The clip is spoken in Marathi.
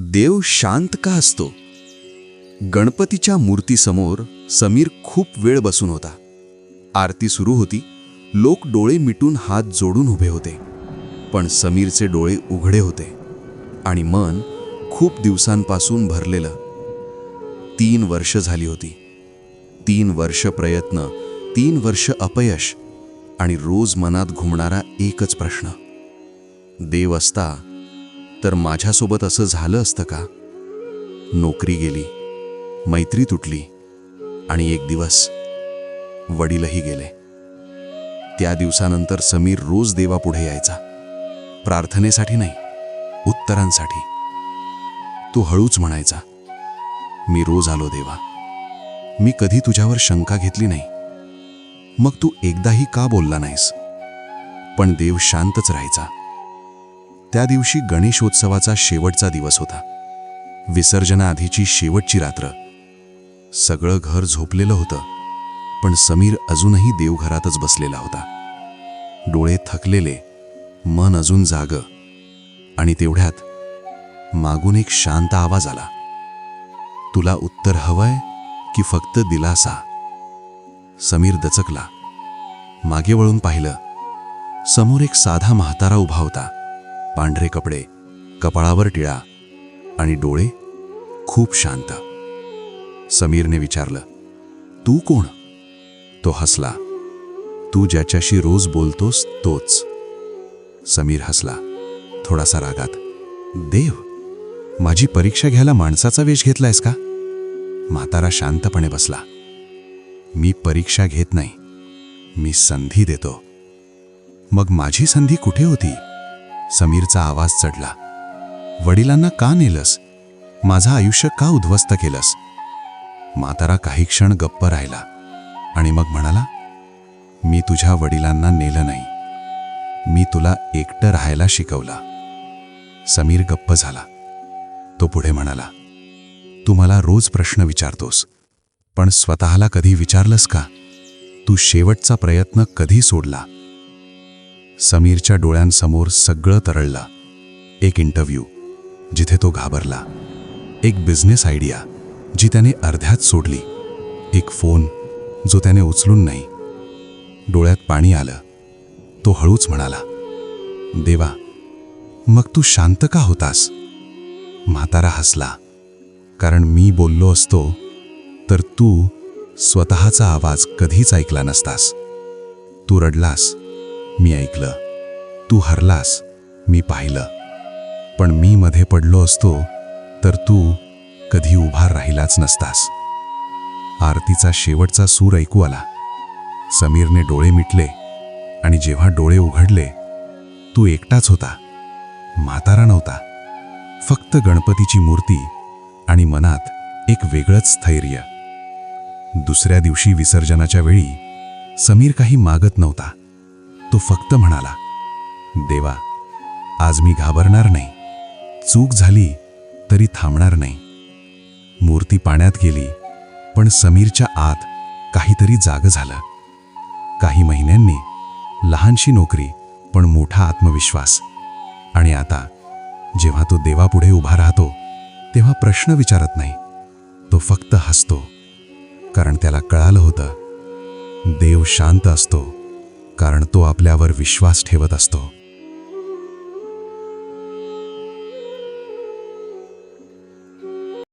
देव शांत का असतो? गणपतीच्या मूर्तीसमोर समीर खूप वेळ बसून होता. आरती सुरू होती लोक डोळे मिटून हात जोडून उभे होते. पण समीरचे डोळे उघडे होते आणि मन खूप दिवसांपासून भरलेलं. तीन वर्ष झाली होती. तीन वर्ष प्रयत्न तीन वर्ष अपयश आणि रोज मनात घुमणारा एकच प्रश्न. देव असता तर माझ्यासोबत असं झालं असतं का? नोकरी गेली मैत्री तुटली आणि एक दिवस वडीलही गेले. त्या दिवसानंतर समीर रोज देवापुढे यायचा. प्रार्थनेसाठी नाही उत्तरांसाठी. तो हळूच म्हणायचा मी रोज आलो देवा. मी कधी तुझ्यावर शंका घेतली नाही. मग तू एकदाही का बोलला नाहीस? पण देव शांतच राहायचा. त्या दिवशी गणेशोत्सवाचा शेवटचा दिवस होता. विसर्जनाआधीची शेवटची रात्र. सगळं घर झोपलेलं होतं पण समीर अजूनही देवघरातच बसलेला होता. डोळे थकलेले मन अजून जाग आणि तेवढ्यात मागून एक शांत आवाज आला. तुला उत्तर हवंय की फक्त दिलासा? समीर दचकला. मागे वळून पाहिलं समोर एक साधा म्हातारा उभा होता. पांढरे कपडे कपाळावर टिळा आणि डोळे खूप शांत. समीरने विचारलं तू कोण? तो हसला तू ज्याच्याशी रोज बोलतोस तोच. समीर हसला थोडासा रागात देव माझी परीक्षा घ्यायला माणसाचा वेश घेतलायस का? म्हातारा शांतपणे बसला मी परीक्षा घेत नाही मी संधी देतो. मग माझी संधी कुठे होती? समीरचा आवाज चढला. वडिलांना का नेलस? माझं आयुष्य का उद्ध्वस्त केलंस? म्हातारा काही क्षण गप्प राहिला आणि मग म्हणाला मी तुझ्या वडिलांना नेलं नाही. मी तुला एकटं राहायला शिकवलं. समीर गप्प झाला. तो पुढे म्हणाला तू मला रोज प्रश्न विचारतोस पण स्वतःला कधी विचारलंस का? तू शेवटचा प्रयत्न कधी सोडला? समीरच्या डोळ्यांसमोर सगळं तरळलं. एक इंटरव्ह्यू जिथे तो घाबरला. एक बिझनेस आयडिया जी त्याने अर्ध्यात सोडली. एक फोन जो त्याने उचलून नाही. डोळ्यात पाणी आलं. तो हळूच म्हणाला देवा मग तू शांत का होतास? म्हातारा हसला. कारण मी बोललो असतो तर तू स्वतःचा आवाज कधीच ऐकला नसतास. तू रडलास मी ऐकलं. तू हरलास मी पाहिलं. पण मी मध्ये पडलो असतो तर तू कधी उभा राहिलाच नसतास. आरतीचा शेवटचा सूर ऐकू आला. समीरने डोळे मिटले आणि जेव्हा डोळे उघडले तू एकटाच होता. म्हातारा नव्हता. फक्त गणपतीची मूर्ती आणि मनात एक वेगळंच स्थैर्य. दुसऱ्या दिवशी विसर्जनाच्या वेळी समीर काही मागत नव्हता. तो फक्त म्हणाला देवा आज मी घाबरणार नाही. चूक झाली तरी थांबणार नाही. मूर्ती पाण्यात गेली पण समीरच्या आत काहीतरी जाग झालं. काही महिन्यांनी लहानशी नोकरी पण मोठा आत्मविश्वास. आणि आता जेव्हा तो देवापुढे उभा राहतो तेव्हा प्रश्न विचारत नाही. तो फक्त हसतो. कारण त्याला कळालं होतं देव शांत असतो. कारण तो आपल्यावर विश्वास ठेवत असतो.